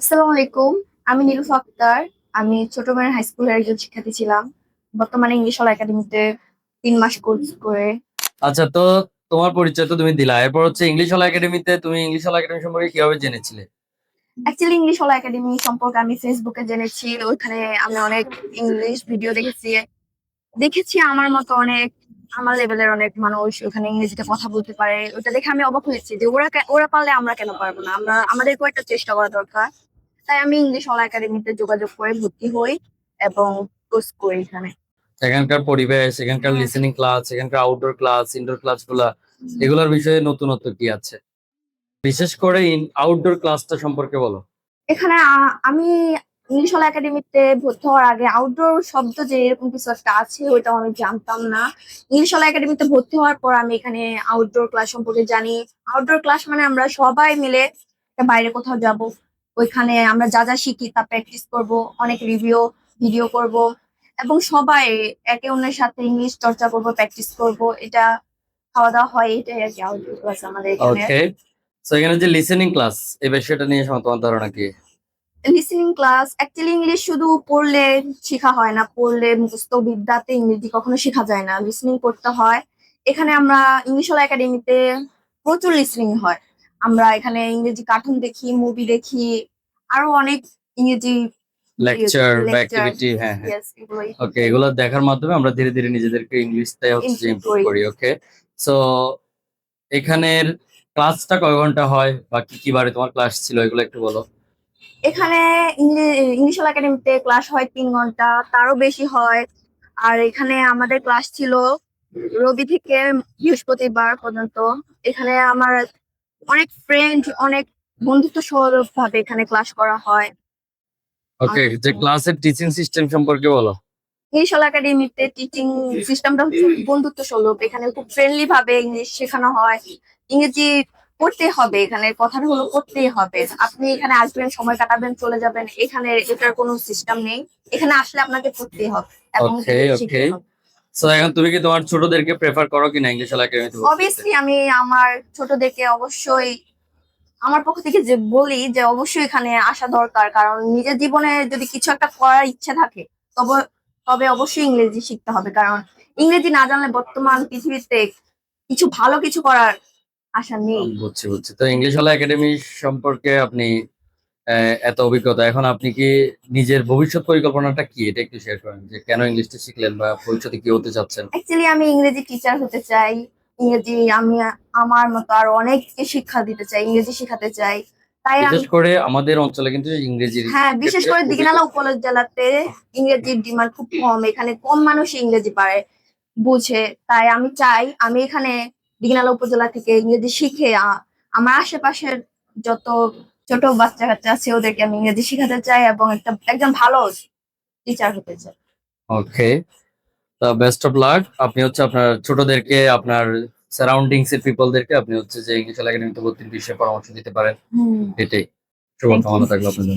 আসসালামু আলাইকুম। আমি নীলুফ আক্তার আমি ছোট মায়ের হাই স্কুলের একজন শিক্ষার্থী ছিলাম। বর্তমানে ইংলিশ হল একাডেমিতে তিন মাস কোর্স করে। আচ্ছা তো তোমার পরিচয় তো তুমি দিলা। এরপর হচ্ছে ইংলিশ হল একাডেমিতে তুমি ইংলিশ হল একাডেমি সম্পর্কে কীভাবে জেনেছিলে? অ্যাকচুয়ালি ইংলিশ হল একাডেমি সম্পর্কে আমি ফেসবুকে জেনেছি। ওইখানে আমি অনেক ইংলিশ ভিডিও দেখেছি। দেখেছি আমার মতো অনেক আমার লেভেলের অনেক মানুষ ওখানে ইংরেজিতে কথা বলতে পারে ওটা দেখে আমি অবাক হয়েছি যে ওরা ওরা পারলে আমরা কেন পারব না? আমরা আমাদেরকেও একটা চেষ্টা করা দরকার। তাই আমি ইংলিশ হল একাডেমিতে যোগাযোগ করে ভর্তি হই এবং কোর্স করি এখানে। এখানকার পরিবেশ এখানকার হ্যাঁ। লিসেনিং ক্লাস এখানকার আউটডোর ক্লাস ইনডোর ক্লাসগুলা এগুলোর বিষয়ে নতুনত্ব কি আছে? বিশেষ করে আউটডোর ক্লাসটা সম্পর্কে বলো। এখানে আমি ইংলিশ হল একাডেমিতে ভর্তি হওয়ার আগে আউটডোর শব্দ যে এরকম কিছু একটা আছে, ওইটাও আমি জানতাম না। ইংলিশ হল একাডেমিতে ভর্তি হওয়ার পর আমি এখানে আউটডোর ক্লাস সম্পর্কে জানি। আউটডোর ক্লাস মানে আমরা সবাই মিলে বাইরে কোথাও যাব। ওইখানে আমরা যা যা শিখি তা প্র্যাকটিস করব, অনেক রিভিউ ভিডিও করব এবং সবাই একে অন্যের সাথে ইংলিশ চর্চা করব প্র্যাকটিস করব। এটা খাওয়া দাওয়া হয়, এটাই আর কি আউটডোর ক্লাস আমাদের এখানে। ওকে তো এখানে যে লিসেনিং ক্লাস এই বিষয়টা নিয়ে তোমার ধারণা কি? লিসেনিং ক্লাস অ্যাকচুয়ালি ইংলিশ শুধু পড়লে শেখা হয় না পড়লে মুখস্থ বিদ্যাতে ইংরেজি কখনো শেখা যায় না। লিসেনিং করতে হয়। এখানে আমরা ইংলিশ হল একাডেমিতে প্রচুর লিসেনিং হয়। আমরা এখানে ইংরেজি কার্টুন দেখি মুভি দেখি আরও অনেক ইংরেজি লেকচার বা অ্যাক্টিভিটি হ্যাঁ হ্যাঁ। ওকে এগুলো দেখার মাধ্যমে আমরা ধীরে ধীরে নিজেদেরকে ইংলিশটাই হচ্ছে ইমপ্রুভ করি। করি। ওকে সো এখানের ক্লাসটা কয় ঘণ্টা হয় বা কি কি বারে তোমার ক্লাস ছিল এগুলো একটু বলো। এখানে ইংলি- ইংলিশ একাডেমিতে ক্লাস হয় তিন ঘণ্টা তারও বেশি হয়। আর এখানে আমাদের ক্লাস ছিল রবি থেকে বৃহস্পতিবার পর্যন্ত। এখানে আমার অনেক ফ্রেন্ড অনেক বন্ধুত্ব স্বরূপ ভাবে এখানে ক্লাস করা হয়। ওকে। যে ক্লাসের টিচিং সিস্টেম সম্পর্কে বলো। ইংলিশ হল একাডেমিতে টিচিং সিস্টেমটা হচ্ছে বন্ধুত্ব স্বরূপ। এখানে খুব ফ্রেন্ডলি ভাবে ইংলিশ শেখানো হয়। ইংরেজি পড়তে হবে এখানে কথাটা হলো পড়তেই হবে। আপনি এখানে আসবেন সময় কাটাবেন চলে যাবেন এখানে এটার কোনো সিস্টেম নেই। এখানে আসলে আপনাকে পড়তেই হবে এবং Okay, okay. সো এখন তুমি কি তোমার ছোটদেরকে প্রেফার করো কিনা ইংলিশ একাডেমিতে অবভিয়াসলি আমি আমার ছোটদেরকে অবশ্যই আমার পক্ষ থেকে যে বলি যে অবশ্যই এখানে আসা দরকার। কারণ নিজের জীবনে যদি কিছু একটা করার ইচ্ছে থাকে তবে তবে অবশ্যই ইংরেজি শিখতে হবে। কারণ ইংরেজি না জানলে বর্তমান পৃথিবীতে কিছু ভালো কিছু করার আশা নেই। বুঝছি বুঝছি তো ইংলিশ হল একাডেমি সম্পর্কে আপনি এত অভিজ্ঞতা। এখন আপনি কি নিজের ভবিষ্যৎ পরিকল্পনাটা কি? এটা একটু শেয়ার করেন যে কেন ইংলিশটা শিখলেন বা ভবিষ্যতে কি হতে চাচ্ছেন? অ্যাকচুয়ালি আমি ইংরেজি টিচার হতে চাই। ইংরেজি আমি আমার মতো আরও অনেককে শিক্ষা দিতে চাই ইংরেজি শেখাতে চাই। তাই বিশেষ করে আমাদের অঞ্চলে কিন্তু ইংরেজি হ্যাঁ বিশেষ করে দিঘিনালা উপজেলাতে ইংরেজির ডিমান্ড খুব কম। এখানে কম মানুষ ইংরেজি পারে বুঝে। তাই আমি চাই আমি এখানে দিঘিনালা উপজেলা থেকে ইংরেজি শিখে আমার আশেপাশের যত ছোট বাচ্চা কাচ্চা আছে ওদেরকে আমি ইংরেজি শেখাতে চাই এবং একটা একজন ভালো টিচার হতে চাই। ওকে তো বেস্ট অফ লাক আপনি হচ্ছে আপনার ছোটদেরকে আপনার সারাউন্ডিংস এর পিপলদেরকে আপনি হচ্ছে যে ইংলিশ একাডেমিতে ভর্তির বিষয়ে পরামর্শ দিতে পারেন। এটাই। শুভকামনা থাকল আপনার জন্য।